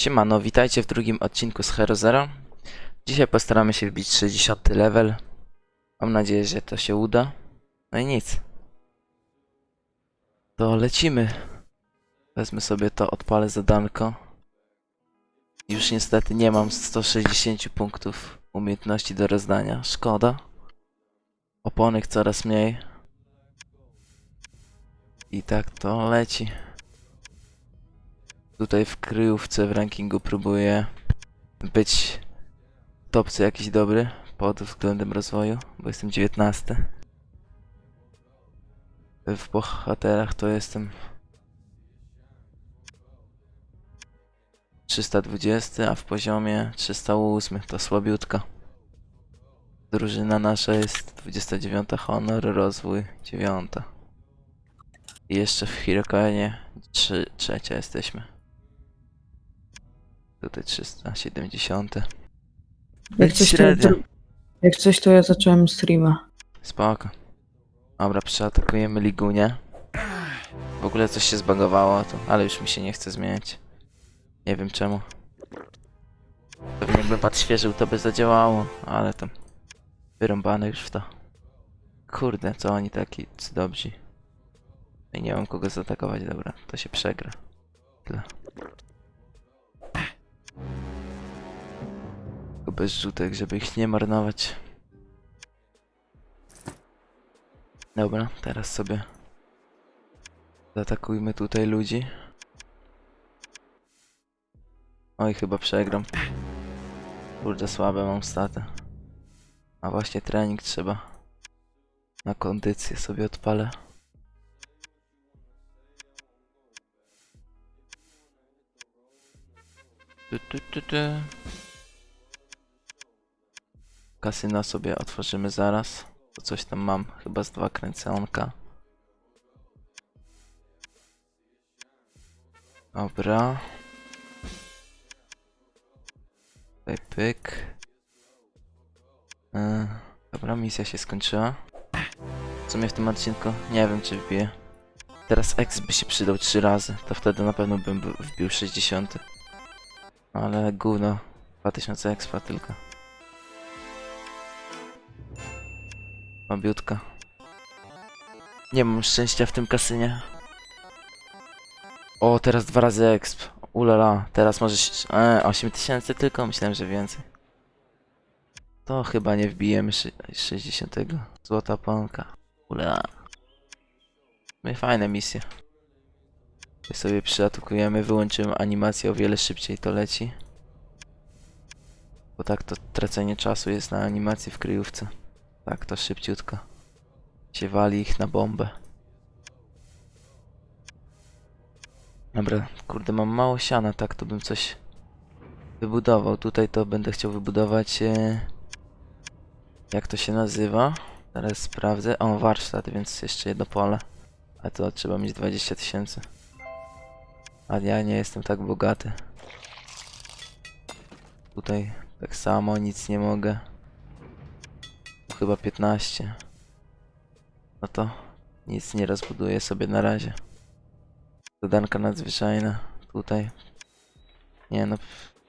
Siemano, witajcie w drugim odcinku z Hero Zero. Dzisiaj postaramy się wbić 60 level. Mam nadzieję, że to się uda. No i nic. To lecimy. Wezmę sobie to, odpalę zadanko. Już niestety nie mam 160 punktów umiejętności do rozdania. Szkoda. Oponek coraz mniej. I tak to leci. Tutaj w kryjówce w rankingu próbuję być w topce jakiś dobry pod względem rozwoju, bo jestem 19. W bohaterach to jestem 320, a w poziomie 308 to słabiutka. Drużyna nasza jest 29 honor, rozwój 9. I jeszcze w Hirokanie trzy, trzecia jesteśmy. Tutaj 370. Jak coś, to, średnio. jak coś, to ja zacząłem streama. Spoko. Dobra, przeatakujemy Ligunię. W ogóle coś się zbagowało, to, ale już mi się nie chce zmieniać. Nie wiem czemu. Pewnie jakbym odświeżył, to by zadziałało, ale tam wyrąbane już w to. Kurde, co oni taki dobrzy. I nie mam kogo zaatakować, dobra, to się przegra. Tyle. Bez rzutek, żeby ich nie marnować. Dobra, teraz sobie zaatakujmy tutaj ludzi. Oj, chyba przegram. Kurde, słabe mam staty. A właśnie trening trzeba. Na kondycję sobie odpalę. Tu, tu, tu, tu. Kasyno sobie otworzymy zaraz. To coś tam mam, chyba z dwa kręconka. Dobra. Tutaj pyk. Yy, dobra, misja się skończyła. W sumie w tym odcinku nie wiem czy wbiję. Teraz X by się przydał trzy razy, to wtedy na pewno bym wbił 60. Ale gówno, 2000 expa tylko. Mabiutka. Nie mam szczęścia w tym kasynie. O, teraz dwa razy exp. Ulala, teraz możesz... E, 8000 tylko? Myślałem, że więcej. To chyba nie wbijemy szy- 60. Złota pąka. Ulala. No i fajne misje. My sobie przyatakujemy, wyłączymy animację o wiele szybciej to leci. Bo tak to tracenie czasu jest na animacji w kryjówce. Tak, to szybciutko. Się wali ich na bombę. Dobra, kurde, mam mało siana, tak to bym coś wybudował. Tutaj to będę chciał wybudować. E... Jak to się nazywa? Teraz sprawdzę. O, warsztat, więc jeszcze jedno pole. A to trzeba mieć 20 tysięcy. A ja nie jestem tak bogaty. Tutaj tak samo nic nie mogę. Chyba 15. No to nic nie rozbuduję sobie na razie. Dodanka nadzwyczajna. Tutaj. Nie no.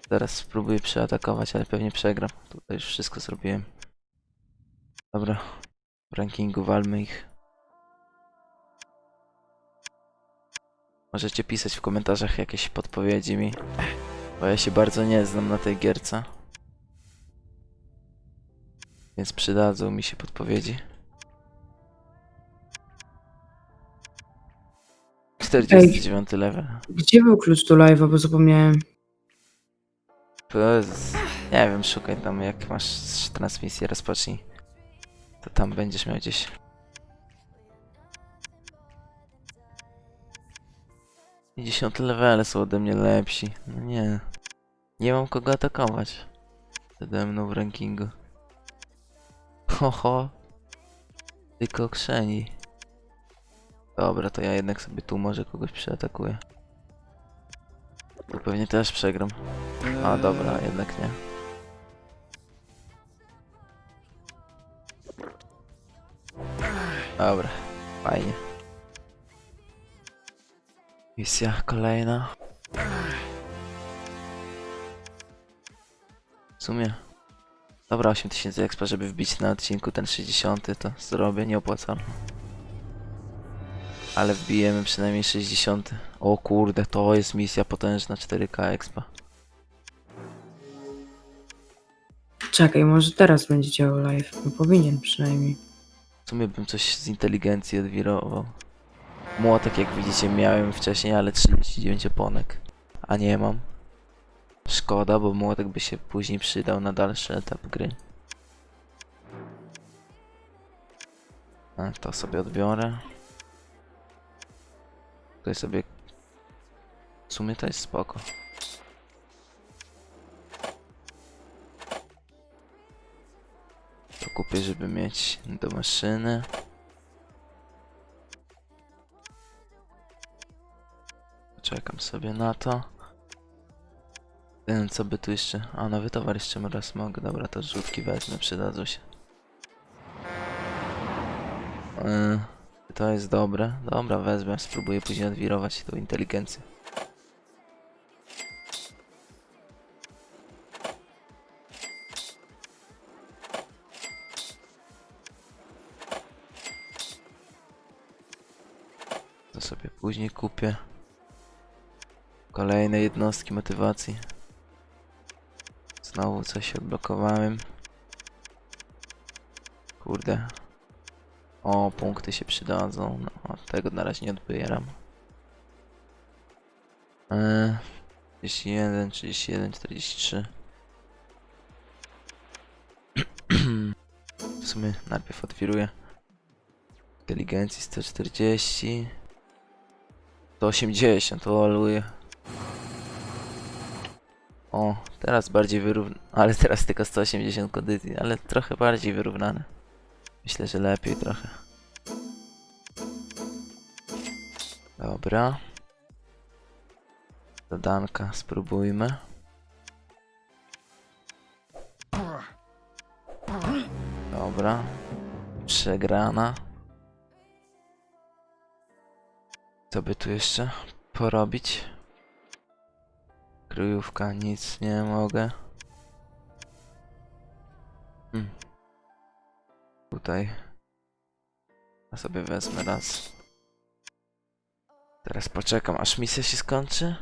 Teraz spróbuję przeatakować, ale pewnie przegram. Tutaj już wszystko zrobiłem. Dobra. W rankingu walmy ich. Możecie pisać w komentarzach jakieś podpowiedzi mi. Bo ja się bardzo nie znam na tej gierce. Więc przydadzą mi się podpowiedzi. 49 level. Gdzie był klucz do live'a, bo zapomniałem. Nie wiem, szukaj tam jak masz transmisję, rozpocznij. To tam będziesz miał gdzieś. Dziesiąte levele są ode mnie lepsi. No nie. Nie mam kogo atakować. Przede mną w rankingu. Ho ho. Tylko krzeni. Dobra, to ja jednak sobie tu może kogoś przeatakuję. Tu pewnie też przegram. A dobra, jednak nie. Dobra, fajnie. Misja kolejna. sumie. Dobra, 8000 expa, żeby wbić na odcinku ten 60, to zrobię, nie opłacalne. Ale wbijemy przynajmniej 60. O kurde, to jest misja potężna 4K expa. Czekaj, może teraz będzie działał live. No powinien przynajmniej. W sumie bym coś z inteligencji odwirował. Młotek jak widzicie miałem wcześniej, ale 39 oponek. A nie mam. Szkoda, bo młotek by się później przydał na dalszy etap gry. A, to sobie odbiorę. Tutaj sobie... W sumie to jest spoko. To kupię, żeby mieć do maszyny. Czekam sobie na to. Co by tu jeszcze... A, nowy towar jeszcze raz mogę. Dobra, to rzutki wezmę, przydadzą się. Yy, to jest dobre. Dobra, wezmę. Spróbuję później odwirować tą inteligencję. To sobie później kupię. Kolejne jednostki motywacji. Znowu coś odblokowałem. Kurde. O, punkty się przydadzą. No, tego na razie nie odbieram. Eee, 31, 31, 43. W sumie najpierw otwiruję. Inteligencji 140. 180, o luje. O, teraz bardziej wyrównane. Ale teraz tylko 180 kondycji, ale trochę bardziej wyrównane. Myślę, że lepiej trochę. Dobra. Zadanka, spróbujmy. Dobra. Przegrana. Co by tu jeszcze porobić? Kryjówka, nic nie mogę. Hmm. Tutaj. Ja sobie wezmę raz. Teraz poczekam, aż misja się skończy.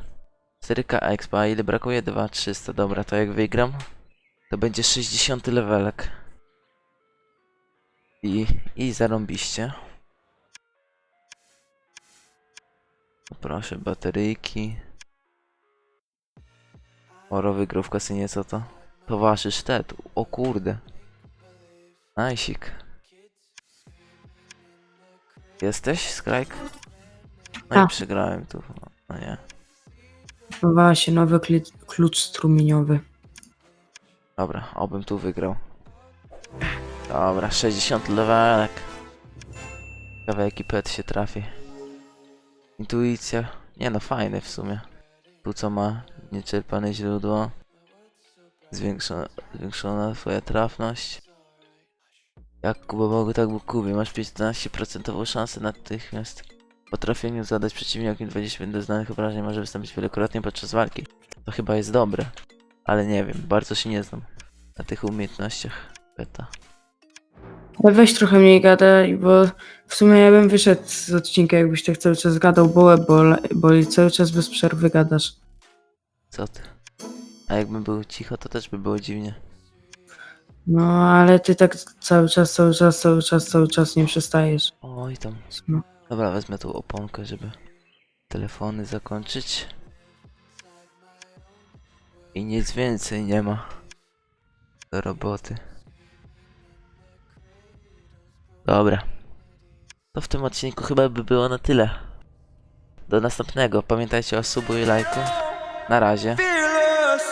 4K expa, ile brakuje? 2300. Dobra, to jak wygram, to będzie 60 levelek. I, i zarąbiście. Proszę, bateryjki. Oro wygrał w kasynie, co to? Towarzysz Ted. O kurde. Najsik. Jesteś, Skrajk? No i Tak. przegrałem tu. No, no nie. Właśnie, nowy kli- klucz strumieniowy. Dobra, obym tu wygrał. Dobra, 60 levelek. Ciekawe jaki pet się trafi. Intuicja. Nie no, fajny w sumie. Co ma nieczerpane źródło. Zwiększona, zwiększona twoja trafność. Jak Kuba Bogu, tak Bóg Kubie. Masz 15% szansę natychmiast. Po trafieniu zadać przeciwnikowi 20 do znanych obrażeń może wystąpić wielokrotnie podczas walki. To chyba jest dobre. Ale nie wiem, bardzo się nie znam na tych umiejętnościach beta. Ale weź trochę mniej gadaj, bo w sumie ja bym wyszedł z odcinka, jakbyś tak cały czas gadał, bo bol- boli, cały czas bez przerwy gadasz. Co ty? A jakbym był cicho, to też by było dziwnie. No, ale ty tak cały czas, cały czas, cały czas, cały czas nie przestajesz. Oj tam. No. Dobra, wezmę tą oponkę, żeby telefony zakończyć. I nic więcej nie ma do roboty. Dobra. To w tym odcinku chyba by było na tyle. Do następnego. Pamiętajcie o subu i lajku. Na razie. Fearless.